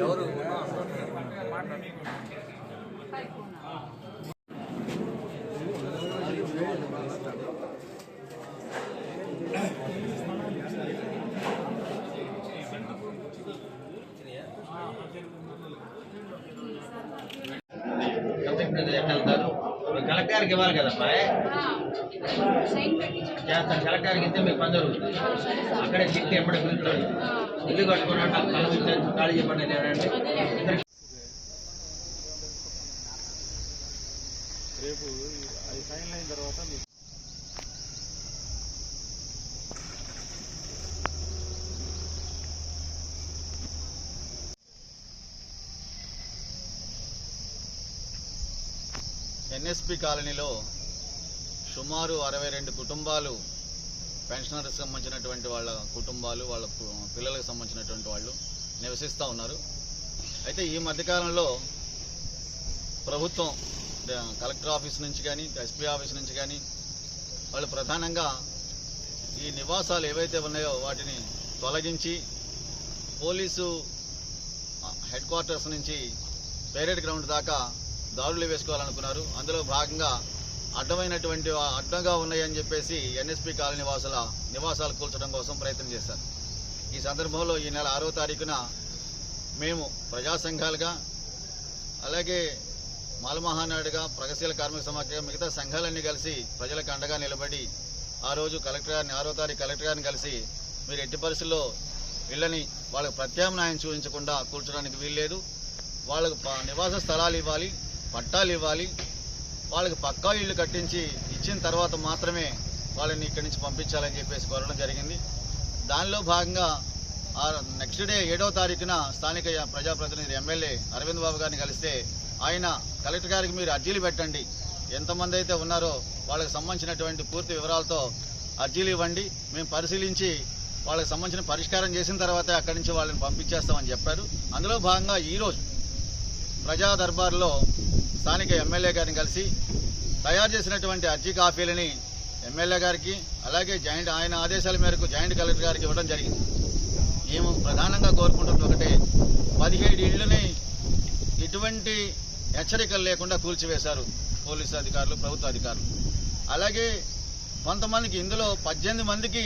ఎవరు ఎట్లా కలెక్టర్ గారికి ఇవ్వాలి కలెక్టర్ గారికి ఇస్తే మీకు పని జరుగుతుంది. అక్కడే చిట్టి ఎప్పటి గురించి ఇల్లు కట్టుకున్నట్టు కళ్ళు ఇచ్చారు. ఖాళీ చెప్పండి లేదంటే రేపు అది ఫైనల్ అయిన తర్వాత మీకు ఎన్ఎస్పి కాలనీలో సుమారు అరవై రెండు కుటుంబాలు పెన్షనర్కి సంబంధించినటువంటి వాళ్ళ కుటుంబాలు వాళ్ళ పిల్లలకు సంబంధించినటువంటి వాళ్ళు నివసిస్తూ ఉన్నారు. అయితే ఈ మధ్యకాలంలో ప్రభుత్వం కలెక్టర్ ఆఫీస్ నుంచి కానీ ఎస్పీ ఆఫీస్ నుంచి కానీ వాళ్ళు ప్రధానంగా ఈ నివాసాలు ఏవైతే ఉన్నాయో వాటిని తొలగించి పోలీసు హెడ్ క్వార్టర్స్ నుంచి పేరేడ్ గ్రౌండ్ దాకా దారులు వేసుకోవాలనుకున్నారు. అందులో భాగంగా అడ్డమైనటువంటి అడ్డంగా ఉన్నాయని చెప్పేసి ఎన్ఎస్పి కాలనీ వాసుల నివాసాలు కూల్చడం కోసం ప్రయత్నం చేశారు. ఈ సందర్భంలో ఈ నెల ఆరో తారీఖున మేము ప్రజా సంఘాలుగా అలాగే మాలమహానాడుగా ప్రగతిశీల కార్మిక సమాఖ్యగా మిగతా సంఘాలన్నీ కలిసి ప్రజలకు అండగా నిలబడి ఆ రోజు కలెక్టర్ గారిని ఆరో తారీఖు కలెక్టర్ గారిని కలిసి మీరు ఎట్టి పరిస్థితుల్లో ఇళ్ళని వాళ్ళకు ప్రత్యామ్నాయం చూపించకుండా కూర్చోడానికి వీల్లేదు. వాళ్ళకు నివాస స్థలాలు ఇవ్వాలి పట్టాలు ఇవ్వాలి. వాళ్ళకి పక్కా ఇళ్ళు కట్టించి ఇచ్చిన తర్వాత మాత్రమే వాళ్ళని ఇక్కడి నుంచి పంపించాలని చెప్పేసి కోరడం జరిగింది. దానిలో భాగంగా ఆ నెక్స్ట్ డే ఏడవ తారీఖున స్థానిక ప్రజాప్రతినిధి ఎమ్మెల్యే అరవింద్ బాబు గారిని కలిస్తే ఆయన కలెక్టర్ గారికి మీరు అర్జీలు పెట్టండి. ఎంతమంది అయితే ఉన్నారో వాళ్ళకి సంబంధించినటువంటి పూర్తి వివరాలతో అర్జీలు ఇవ్వండి. మేము పరిశీలించి వాళ్ళకి సంబంధించిన పరిష్కారం చేసిన తర్వాతే అక్కడి నుంచి వాళ్ళని పంపించేస్తామని చెప్పారు. అందులో భాగంగా ఈరోజు ప్రజా దర్బార్లో స్థానిక ఎమ్మెల్యే గారిని కలిసి తయారు చేసినటువంటి అర్జీ కాపీలని ఎమ్మెల్యే గారికి అలాగే జాయింట్ ఆయన ఆదేశాల మేరకు జాయింట్ కలెక్టర్ గారికి ఇవ్వడం జరిగింది. మేము ప్రధానంగా కోరుకుంటుంది ఒకటే పదిహేడు ఇళ్ళని ఎటువంటి హెచ్చరికలు లేకుండా కూల్చివేశారు పోలీసు అధికారులు ప్రభుత్వ అధికారులు. అలాగే కొంతమందికి ఇందులో పద్దెనిమిది మందికి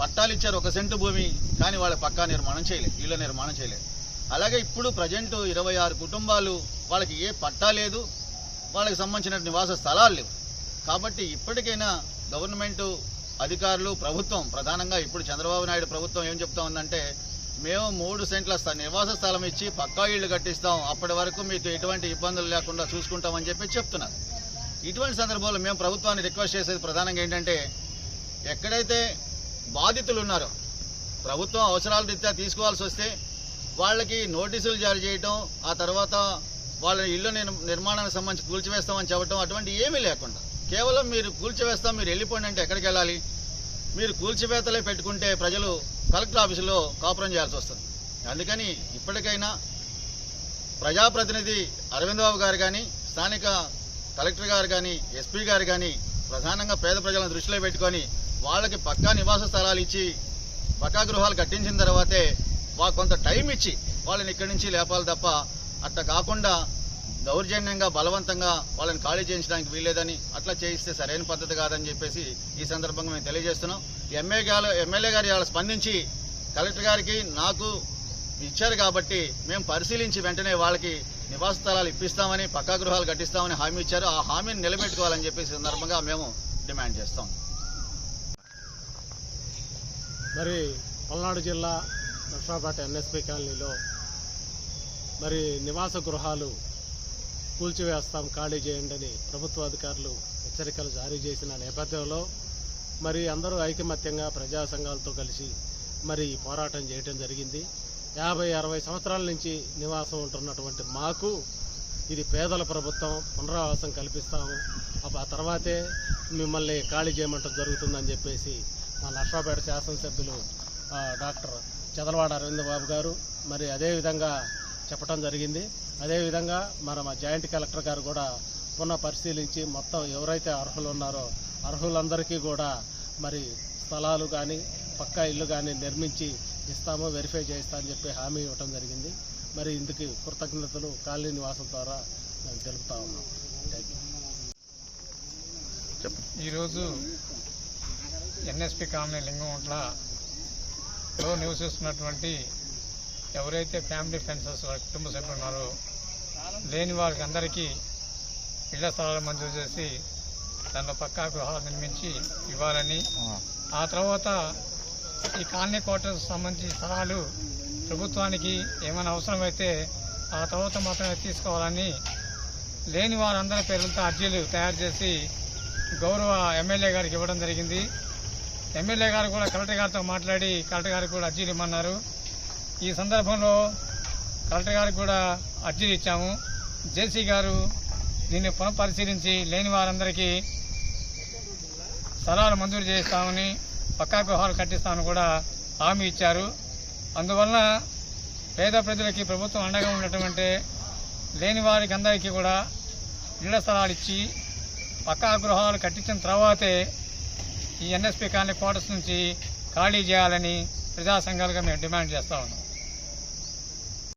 పట్టాలు ఇచ్చారు ఒక సెంటు భూమి కానీ వాళ్ళ పక్కా నిర్మాణం చేయలేదు ఇళ్ళ నిర్మాణం చేయలేదు. అలాగే ఇప్పుడు ప్రజెంట్ ఇరవై ఆరు కుటుంబాలు వాళ్ళకి ఏ పట్టా లేదు వాళ్ళకి సంబంధించిన నివాస స్థలాలు లేవు. కాబట్టి ఇప్పటికైనా గవర్నమెంట్ అధికారులు ప్రభుత్వం ప్రధానంగా ఇప్పుడు చంద్రబాబు నాయుడు ప్రభుత్వం ఏం చెప్తా ఉందంటే మేము మూడు సెంట్ల స్థ- నివాస స్థలం ఇచ్చి పక్కా ఇళ్ళు కట్టిస్తాం అప్పటి వరకు మీకు ఎటువంటి ఇబ్బందులు లేకుండా చూసుకుంటామని చెప్పి చెప్తున్నారు. ఇటువంటి సందర్భంలో మేము ప్రభుత్వాన్ని రిక్వెస్ట్ చేసేది ప్రధానంగా ఏంటంటే ఎక్కడైతే బాధితులు ఉన్నారో ప్రభుత్వం అవసరాల రీత్యా తీసుకోవాల్సి వస్తే వాళ్ళకి నోటీసులు జారీ చేయటం ఆ తర్వాత వాళ్ళ ఇల్లు నేను నిర్మాణానికి సంబంధించి కూల్చివేస్తామని చెప్పటం అటువంటి ఏమీ లేకుండా. కేవలం మీరు కూల్చివేస్తాం మీరు వెళ్ళిపోండి అంటే ఎక్కడికి వెళ్ళాలి? మీరు కూల్చివేతలే పెట్టుకుంటే ప్రజలు కలెక్టర్ ఆఫీసులో కాపురం చేయాల్సి వస్తుంది. అందుకని ఇప్పటికైనా ప్రజాప్రతినిధి అరవింద్ బాబు గారు కానీ స్థానిక కలెక్టర్ గారు కానీ ఎస్పీ గారు కానీ ప్రధానంగా పేద ప్రజలను దృష్టిలో పెట్టుకొని వాళ్ళకి పక్కా నివాస స్థలాలు ఇచ్చి పక్కా గృహాలు కట్టించిన తర్వాతే వా కొంత టైం ఇచ్చి వాళ్ళని ఇక్కడి నుంచి లేపాలి తప్ప అట్లా కాకుండా దౌర్జన్యంగా బలవంతంగా వాళ్ళని ఖాళీ చేయించడానికి వీల్లేదని అట్లా చేయిస్తే సరైన పద్ధతి కాదని చెప్పేసి ఈ సందర్భంగా మేము తెలియజేస్తున్నాం. ఎమ్మెల్యే గారు ఎమ్మెల్యే గారు ఇవాళ స్పందించి కలెక్టర్ గారికి నాకు ఇచ్చారు కాబట్టి మేము పరిశీలించి వెంటనే వాళ్ళకి నివాస స్థలాలు ఇప్పిస్తామని పక్కా గృహాలు కట్టిస్తామని హామీ ఇచ్చారు. ఆ హామీని నిలబెట్టుకోవాలని చెప్పేసి సందర్భంగా మేము డిమాండ్ చేస్తాం. మరి పల్నాడు జిల్లా నర్సాపేట ఎన్ఎస్పి కాలనీలో మరి నివాస గృహాలు కూల్చివేస్తాం ఖాళీ చేయండి అని ప్రభుత్వ అధికారులు హెచ్చరికలు జారీ చేసిన నేపథ్యంలో మరి అందరూ ఐకమత్యంగా ప్రజా సంఘాలతో కలిసి మరి పోరాటం చేయటం జరిగింది. యాభై అరవై సంవత్సరాల నుంచి నివాసం ఉంటున్నటువంటి మాకు ఇది పేదల ప్రభుత్వం పునరావాసం కల్పిస్తాము. ఆ తర్వాతే మిమ్మల్ని ఖాళీ చేయమంటం జరుగుతుందని చెప్పేసి మా నర్సాపేట శాసనసభ్యులు డాక్టర్ చదలవాడ అరవింద్ బాబు గారు మరి అదేవిధంగా చెప్పడం జరిగింది. అదేవిధంగా మన మా జాయింట్ కలెక్టర్ గారు కూడా పునః పరిశీలించి మొత్తం ఎవరైతే అర్హులు ఉన్నారో అర్హులందరికీ కూడా మరి స్థలాలు కానీ పక్కా ఇల్లు కానీ నిర్మించి ఇస్తామో వెరిఫై చేస్తా అని చెప్పి హామీ ఇవ్వటం జరిగింది. మరి ఇందుకు కృతజ్ఞతలు కాలనీ నివాసం ద్వారా మేము తెలుపుతా ఉన్నాం. థ్యాంక్ యూ ఈరోజు ఎన్ఎస్పి కాలనీ లింగంట్లలో నివసిస్తున్నటువంటి ఎవరైతే ఫ్యామిలీ వారి కుటుంబ సభ్యులు ఉన్నారో లేని వారికి అందరికీ ఇళ్ళ స్థలాలు మంజూరు చేసి దానిలో పక్కా గృహాలు నిర్మించి ఇవ్వాలని. ఆ. తర్వాత ఈ కాలనీ క్వార్టర్స్ సంబంధించి స్థలాలు ప్రభుత్వానికి ఏమైనా అవసరమైతే ఆ తర్వాత మాత్రమే తీసుకోవాలని లేని వారందరి పేర్లతో అర్జీలు తయారు చేసి గౌరవ ఎమ్మెల్యే గారికి ఇవ్వడం జరిగింది. ఎమ్మెల్యే గారు కూడా కలెక్టర్ గారితో మాట్లాడి కలెక్టర్ గారికి కూడా అర్జీలు ఇమ్మన్నారు. ఈ సందర్భంలో కలెక్టర్ గారికి కూడా అర్జీలు ఇచ్చాము. జేసీ గారు దీన్ని పునఃపరిశీలించి లేని వారందరికీ స్థలాలు మంజూరు చేస్తామని పక్కా గృహాలు కట్టిస్తామని కూడా హామీ ఇచ్చారు. అందువలన పేద ప్రజలకి ప్రభుత్వం అండగా ఉండటమంటే లేని వారికి అందరికీ కూడా ఇళ్ళ స్థలాలు ఇచ్చి పక్కా గృహాలు కట్టించిన తర్వాతే ఈ ఎన్ఎస్పి కాలనీ క్వార్టర్స్ నుంచి ఖాళీ చేయాలని ప్రజా సంఘాలుగా మేము డిమాండ్ చేస్తా ఉన్నాం.